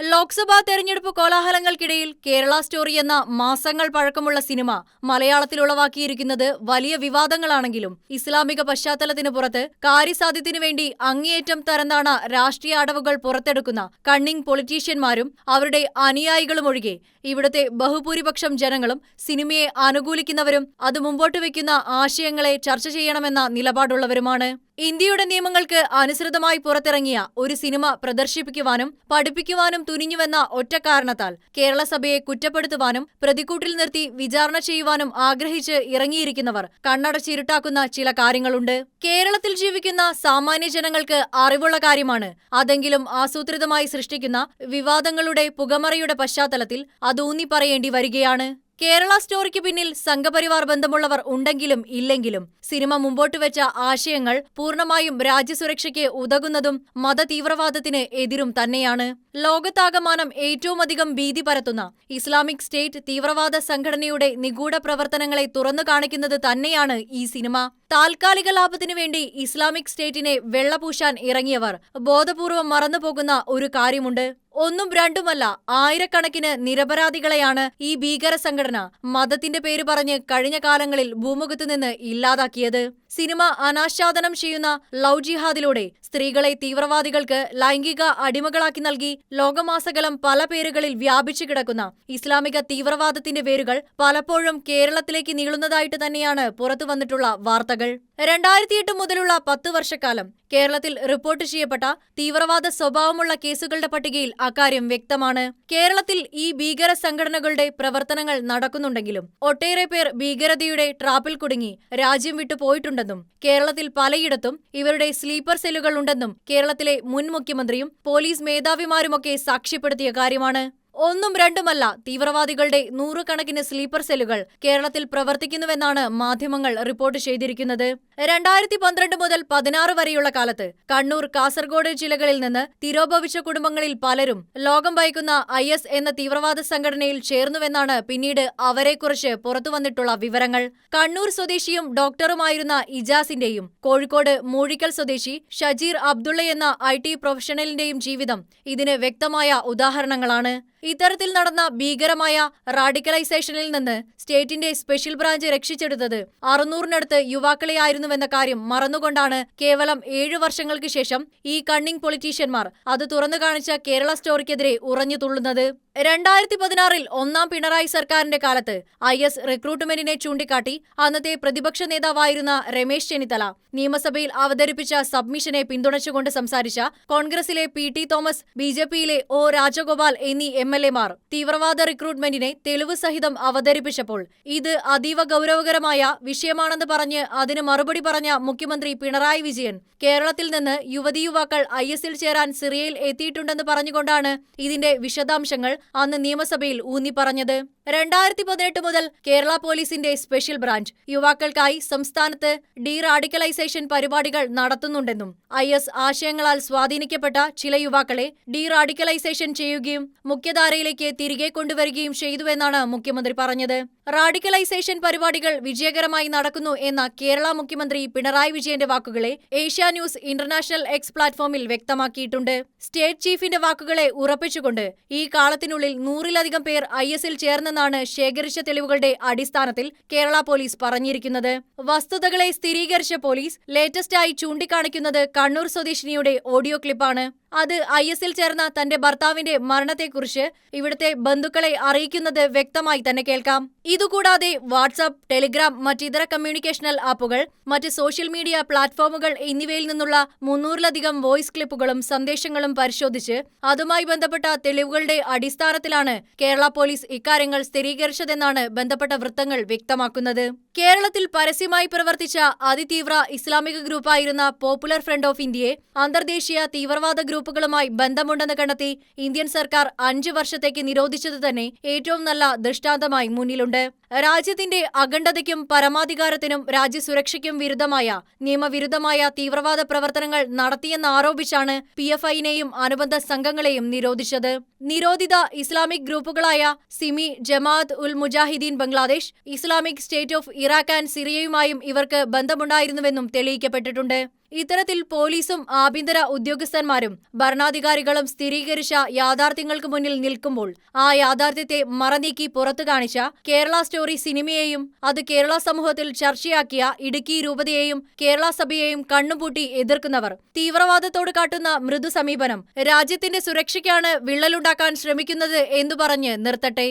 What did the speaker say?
ലോക്സഭാ തെരഞ്ഞെടുപ്പ് കോലാഹലങ്ങൾക്കിടയിൽ കേരള സ്റ്റോറി എന്ന മാസങ്ങൾ പഴക്കമുള്ള സിനിമ മലയാളത്തിൽ ഉളവാക്കിയിരിക്കുന്നത് വലിയ വിവാദങ്ങളാണെങ്കിലും ഇസ്ലാമിക പശ്ചാത്തലത്തിന് പുറത്ത് കാര്യസാധ്യത്തിനു വേണ്ടി അങ്ങേയറ്റം തരംതാണ രാഷ്ട്രീയ അടവുകൾ പുറത്തെടുക്കുന്ന കണ്ണിംഗ് പൊളിറ്റീഷ്യന്മാരും അവരുടെ അനുയായികളും ഒഴികെ ഇവിടുത്തെ ബഹുഭൂരിപക്ഷം ജനങ്ങളും സിനിമയെ അനുകൂലിക്കുന്നവരും അത് മുമ്പോട്ട് വയ്ക്കുന്ന ആശയങ്ങളെ ചർച്ച ചെയ്യണമെന്ന നിലപാടുള്ളവരുമാണ്. ഇന്ത്യയുടെ നിയമങ്ങൾക്ക് അനുസൃതമായി പുറത്തിറങ്ങിയ ഒരു സിനിമ പ്രദർശിപ്പിക്കുവാനും പഠിപ്പിക്കുവാനും തുനിഞ്ഞുവെന്ന ഒറ്റ കാരണത്താൽ കേരളസഭയെ കുറ്റപ്പെടുത്തുവാനും പ്രതിക്കൂട്ടിൽ നിർത്തി വിചാരണ ചെയ്യുവാനും ആഗ്രഹിച്ച് ഇറങ്ങിയിരിക്കുന്നവർ കണ്ണടച്ചിരുട്ടാക്കുന്ന ചില കാര്യങ്ങളുണ്ട്. കേരളത്തിൽ ജീവിക്കുന്ന സാമാന്യ ജനങ്ങൾക്ക് അറിവുള്ള കാര്യമാണ് അതെങ്കിലും ആസൂത്രിതമായി സൃഷ്ടിക്കുന്ന വിവാദങ്ങളുടെ പുകമറയുടെ പശ്ചാത്തലത്തിൽ അത് ഊന്നി വരികയാണ്. കേരള സ്റ്റോറിക്ക് പിന്നിൽ സംഘപരിവാർ ബന്ധമുള്ളവർ ഉണ്ടെങ്കിലും ഇല്ലെങ്കിലും സിനിമ മുമ്പോട്ട് വെച്ച ആശയങ്ങൾ പൂർണമായും രാജ്യസുരക്ഷയ്ക്ക് ഉതകുന്നതും മതതീവ്രവാദത്തിന് എതിരും തന്നെയാണ്. ലോകത്താകമാനം ഏറ്റവുമധികം ഭീതി പരത്തുന്ന ഇസ്ലാമിക് സ്റ്റേറ്റ് തീവ്രവാദ സംഘടനയുടെ നിഗൂഢ പ്രവർത്തനങ്ങളെ തുറന്നു കാണിക്കുന്നത് തന്നെയാണ് ഈ സിനിമ. താൽക്കാലിക ലാഭത്തിനു വേണ്ടി ഇസ്ലാമിക് സ്റ്റേറ്റിനെ വെള്ളപൂശാൻ ഇറങ്ങിയവർ ബോധപൂർവം മറന്നുപോകുന്ന ഒരു കാര്യമുണ്ട്. ഒന്നും രണ്ടുമല്ല ആയിരക്കണക്കിന് നിരപരാധികളെയാണ് ഈ ഭീകര സംഘടന മതത്തിന്റെ പേര് പറഞ്ഞ് കഴിഞ്ഞ കാലങ്ങളിൽ ഭൂമുഖത്തു നിന്ന് ഇല്ലാതാക്കിയത്. സിനിമ അനാച്ഛാദനം ചെയ്യുന്ന ലവ് ജിഹാദിലൂടെ സ്ത്രീകളെ തീവ്രവാദികൾക്ക് ലൈംഗിക അടിമകളാക്കി നൽകി ലോകമാസകലം പല പേരുകളിൽ വ്യാപിച്ചു കിടക്കുന്ന ഇസ്ലാമിക തീവ്രവാദത്തിന്റെ വേരുകൾ പലപ്പോഴും കേരളത്തിലേക്ക് നീളുന്നതായിട്ട് തന്നെയാണ് പുറത്തു വന്നിട്ടുള്ള വാർത്തകൾ രണ്ടായിരത്തിയെട്ട് മുതലുള്ള പത്ത് വർഷക്കാലം കേരളത്തിൽ റിപ്പോർട്ട് ചെയ്യപ്പെട്ട തീവ്രവാദ സ്വഭാവമുള്ള കേസുകളുടെ പട്ടികയിൽ അക്കാര്യം വ്യക്തമാണ്. കേരളത്തിൽ ഈ ഭീകര സംഘടനകളുടെ പ്രവർത്തനങ്ങൾ നടക്കുന്നുണ്ടെങ്കിലും ഒട്ടേറെ പേർ ഭീകരതയുടെ ട്രാപ്പിൽ കുടുങ്ങി രാജ്യം വിട്ടു പോയിട്ടുണ്ടെന്നും കേരളത്തിൽ പലയിടത്തും ഇവരുടെ സ്ലീപ്പർ സെല്ലുകൾ ഉണ്ടെന്നും കേരളത്തിലെ മുൻ മുഖ്യമന്ത്രിയും പോലീസ് മേധാവിമാരുമൊക്കെ സാക്ഷ്യപ്പെടുത്തിയ കാര്യമാണ്. ഒന്നും രണ്ടുമല്ല തീവ്രവാദികളുടെ നൂറുകണക്കിന് സ്ലീപ്പർ സെല്ലുകൾ കേരളത്തിൽ പ്രവർത്തിക്കുന്നുവെന്നാണ് മാധ്യമങ്ങൾ റിപ്പോർട്ട് ചെയ്തിരിക്കുന്നത്. രണ്ടായിരത്തി പന്ത്രണ്ട് മുതൽ പതിനാറ് വരെയുള്ള കാലത്ത് കണ്ണൂർ കാസർഗോഡ് ജില്ലകളിൽ നിന്ന് തിരോഭവിച്ച കുടുംബങ്ങളിൽ പലരും ലോകം ഭയക്കുന്ന ഐ എസ് എന്ന തീവ്രവാദ സംഘടനയിൽ ചേർന്നുവെന്നാണ് പിന്നീട് അവരെക്കുറിച്ച് പുറത്തുവന്നിട്ടുള്ള വിവരങ്ങൾ. കണ്ണൂർ സ്വദേശിയും ഡോക്ടറുമായിരുന്ന ഇജാസിന്റെയും കോഴിക്കോട് മൂഴിക്കൽ സ്വദേശി ഷജീർ അബ്ദുള്ള എന്ന ഐ ടി പ്രൊഫഷണലിന്റെയും ജീവിതം ഇതിന് വ്യക്തമായ ഉദാഹരണങ്ങളാണ്. ഇത്തരത്തിൽ നടന്ന ഭീകരമായ റാഡിക്കലൈസേഷനിൽ നിന്ന് സ്റ്റേറ്റിന്റെ സ്പെഷ്യൽ ബ്രാഞ്ച് രക്ഷിച്ചെടുത്തത് അറുന്നൂറിനടുത്ത് യുവാക്കളെയായിരുന്നുവെന്ന കാര്യം മറന്നുകൊണ്ടാണ് കേവലം ഏഴു വർഷങ്ങൾക്ക് ശേഷം ഈ കണ്ണിംഗ് പൊളിറ്റീഷ്യന്മാർ അത് തുറന്നു കാണിച്ച കേരള സ്റ്റോറിക്കെതിരെ ഉറഞ്ഞു തുള്ളുന്നത്. രണ്ടായിരത്തി പതിനാറിൽ ഒന്നാം പിണറായി സർക്കാരിന്റെ കാലത്ത് ഐ എസ് റിക്രൂട്ട്മെന്റിനെ ചൂണ്ടിക്കാട്ടി അന്നത്തെ പ്രതിപക്ഷ നേതാവായിരുന്ന രമേശ് ചെന്നിത്തല നിയമസഭയിൽ അവതരിപ്പിച്ച സബ്മിഷനെ പിന്തുണച്ചുകൊണ്ട് സംസാരിച്ച കോൺഗ്രസിലെ P T Thomas B J പിയിലെ ഒ രാജഗോപാൽ എന്നീ എം എൽ എമാർ തീവ്രവാദ റിക്രൂട്ട്മെന്റിനെ തെളിവ് സഹിതം അവതരിപ്പിച്ചപ്പോൾ ഇത് അതീവ ഗൗരവകരമായ വിഷയമാണെന്ന് പറഞ്ഞ് അതിന് മറുപടി പറഞ്ഞ മുഖ്യമന്ത്രി പിണറായി വിജയൻ കേരളത്തിൽ നിന്ന് യുവതി യുവാക്കൾ ഐ എസിൽ ചേരാൻ സിറിയയിൽ എത്തിയിട്ടുണ്ടെന്ന് പറഞ്ഞുകൊണ്ടാണ് ഇതിന്റെ വിശദാംശങ്ങൾ അന്ന് നിയമസഭയിൽ ഊന്നി പറഞ്ഞത് രണ്ടായിരത്തി പതിനെട്ട് മുതൽ കേരള പോലീസിന്റെ സ്പെഷ്യൽ ബ്രാഞ്ച്. യുവാക്കൾക്കായി സംസ്ഥാനത്ത് ഡീ റാഡിക്കലൈസേഷൻ പരിപാടികൾ നടത്തുന്നുണ്ടെന്നും ഐ എസ് ആശയങ്ങളാൽ സ്വാധീനിക്കപ്പെട്ട ചില യുവാക്കളെ ഡീ റാഡിക്കലൈസേഷൻ ചെയ്യുകയും മുഖ്യധാരയിലേക്ക് തിരികെ കൊണ്ടുവരികയും ചെയ്തുവെന്നാണ് മുഖ്യമന്ത്രി പറഞ്ഞത്. റാഡിക്കലൈസേഷൻ പരിപാടികൾ വിജയകരമായി നടക്കുന്നു എന്ന കേരള മുഖ്യമന്ത്രി പിണറായി വിജയന്റെ വാക്കുകളെ ഏഷ്യ ന്യൂസ് ഇന്റർനാഷണൽ എക്സ് പ്ലാറ്റ്ഫോമിൽ വ്യക്തമാക്കിയിട്ടുണ്ട്. സ്റ്റേറ്റ് ചീഫിന്റെ വാക്കുകളെ ഉറപ്പിച്ചുകൊണ്ട് ഈ കാലത്തിനുള്ളിൽ നൂറിലധികം പേർ ഐ എസിൽ ചേർന്നെന്നാണ് ശേഖരിച്ച തെളിവുകളുടെ അടിസ്ഥാനത്തിൽ കേരള പോലീസ് പറഞ്ഞിരിക്കുന്നത്. വസ്തുതകളെ സ്ഥിരീകരിച്ച പോലീസ് ലേറ്റസ്റ്റായി ചൂണ്ടിക്കാണിക്കുന്നത് കണ്ണൂർ സ്വദേശിനിയുടെ ഓഡിയോ ക്ലിപ്പാണ്. അത് ഐ എസിൽ ചേർന്ന തന്റെ ഭർത്താവിന്റെ മരണത്തെക്കുറിച്ച് ഇവിടുത്തെ ബന്ധുക്കളെ അറിയിക്കുന്നത് വ്യക്തമായി തന്നെ കേൾക്കാം. ഇതുകൂടാതെ വാട്സാപ്പ് ടെലിഗ്രാം മറ്റിതര കമ്മ്യൂണിക്കേഷണൽ ആപ്പുകൾ മറ്റ് സോഷ്യൽ മീഡിയ പ്ലാറ്റ്ഫോമുകൾ എന്നിവയിൽ നിന്നുള്ള മുന്നൂറിലധികം വോയിസ് ക്ലിപ്പുകളും സന്ദേശങ്ങളും പരിശോധിച്ച് അതുമായി ബന്ധപ്പെട്ട തെളിവുകളുടെ അടിസ്ഥാനത്തിലാണ് കേരള പോലീസ് ഇക്കാര്യങ്ങൾ സ്ഥിരീകരിച്ചതെന്നാണ് ബന്ധപ്പെട്ട വൃത്തങ്ങൾ വ്യക്തമാക്കുന്നത്. കേരളത്തിൽ പരസ്യമായി പ്രവർത്തിച്ച അതിതീവ്ര ഇസ്ലാമിക ഗ്രൂപ്പായിരുന്ന പോപ്പുലർ ഫ്രണ്ട് ഓഫ് ഇന്ത്യയെ അന്തർദേശീയ തീവ്രവാദ ഗ്രൂപ്പുകളുമായി ബന്ധമുണ്ടെന്ന് കണ്ടെത്തി ഇന്ത്യൻ സർക്കാർ അഞ്ചു വർഷത്തേക്ക് നിരോധിച്ചത് തന്നെ ഏറ്റവും നല്ല ദൃഷ്ടാന്തമായി മുന്നിലുണ്ട്. രാജ്യത്തിന്റെ അഖണ്ഡതയ്ക്കും പരമാധികാരത്തിനും രാജ്യസുരക്ഷയ്ക്കും വിരുദ്ധമായ നിയമവിരുദ്ധമായ തീവ്രവാദ പ്രവർത്തനങ്ങൾ നടത്തിയെന്നാരോപിച്ചാണ് പി എഫ് ഐനെയും അനുബന്ധ സംഘങ്ങളെയും നിരോധിച്ചത്. നിരോധിത Islamic ഗ്രൂപ്പുകളായ SIMI Jamaat ul Mujahideen Bangladesh Islamic State of Iraq and സിറിയയുമായും ഇവർക്ക് ബന്ധമുണ്ടായിരുന്നുവെന്നും തെളിയിക്കപ്പെട്ടിട്ടുണ്ട്. ഇത്തരത്തിൽ പോലീസും ആഭ്യന്തര ഉദ്യോഗസ്ഥന്മാരും ഭരണാധികാരികളും സ്ഥിരീകരിച്ച യാഥാർത്ഥ്യങ്ങൾക്ക് മുന്നിൽ നിൽക്കുമ്പോൾ ആ യാഥാർത്ഥ്യത്തെ മറനീക്കി പുറത്തു കാണിച്ച കേരള സ്റ്റോറി സിനിമയെയും അത് കേരള സമൂഹത്തിൽ ചർച്ചയാക്കിയ ഇടുക്കി രൂപതയെയും കേരള സഭയെയും കണ്ണുപൂട്ടി എതിർക്കുന്നവർ. തീവ്രവാദത്തോട് കാട്ടുന്ന മൃദു സമീപനം രാജ്യത്തിന്റെ സുരക്ഷയ്ക്കാണ് വിള്ളലുണ്ടാക്കാൻ ശ്രമിക്കുന്നത് എന്നു പറഞ്ഞ് നിർത്തട്ടെ.